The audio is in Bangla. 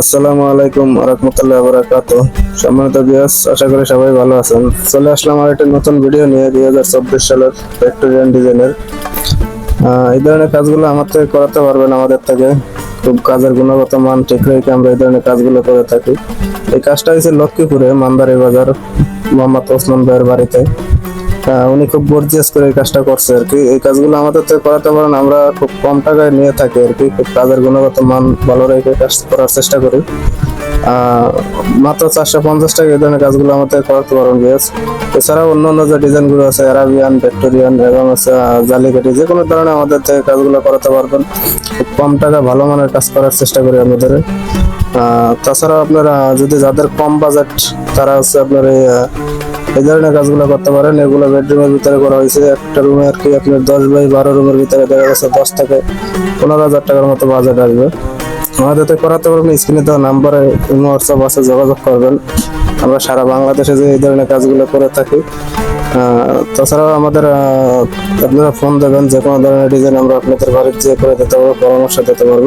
আসসালামু আলাইকুম রহমতুল্লাহ বরাকাত সম্মানিত বিয়াস আশা করি সবাই ভালো আছেন। চলে আসলাম আর একটা নতুন ভিডিও নিয়ে দুই হাজার চব্বিশ সালের ভিক্টোরিয়ান ডিজাইনের এই ধরনের কাজগুলো আমার থেকে করাতে পারবেন আমাদের থেকে। খুব কাজের গুণগত মান ঠিক রেখে আমরা এই ধরনের কাজগুলো করে থাকি। এই কাজটা হয়েছে লক্ষ্মীপুরে মান্দারি বাজার, মোহাম্মদ ওসমান ভাইয়ের বাড়িতে। উনি খুব গর্জিয়াস করে এই কাজটা করছে আর কি। এই কাজগুলো আমাদের থেকে করাতে পারেন আমরা খুব কম টাকায় নিয়ে থাকি আর কি। খুব কাজের গুণগত মান ভালো রেখে কাজ করার চেষ্টা করি। মাত্র চারশো পঞ্চাশ টাকা এই ধরনের কাজগুলো আমাদের করাতে পারেন বিয়াস এছাড়াও অন্য অন্য যে ডিজাইনগুলো আছে অ্যারাবিয়ান ভিক্টোরিয়ান এবং আছে আহ, জালিকাঠি যে কোনো ধরনের আমাদের থেকে কাজগুলো করাতে পারবেন। খুব কম টাকা ভালো মানের কাজ করার চেষ্টা করি আমাদের তাছাড়াও আপনারা যদি যাদের কম বাজেট তারা হচ্ছে আপনার এই এই ধরনের কাজগুলো করতে পারেন। এগুলো বেডরুমের ভিতরে করা হয়েছে। একটা রুমে আর কি আপনার দশ বাই বারো রুমের ভিতরে দেখা গেছে দশ থেকে পনেরো হাজার টাকার মতো বাজেট আসবে। আমাদের তো করাতে পারবেন স্ক্রিনে দেওয়া নাম্বারে হোয়াটসঅ্যাপ আছে, যোগাযোগ করবেন। আমরা সারা বাংলাদেশে যে এই ধরনের কাজগুলো করে থাকি। তাছাড়াও আমাদের আপনারা ফোন দেবেন যে কোনো ধরনের ডিজাইন আমরা আপনাদের বাড়িতে যেয়ে করে দিতে পারব, পরামর্শ দিতে পারব।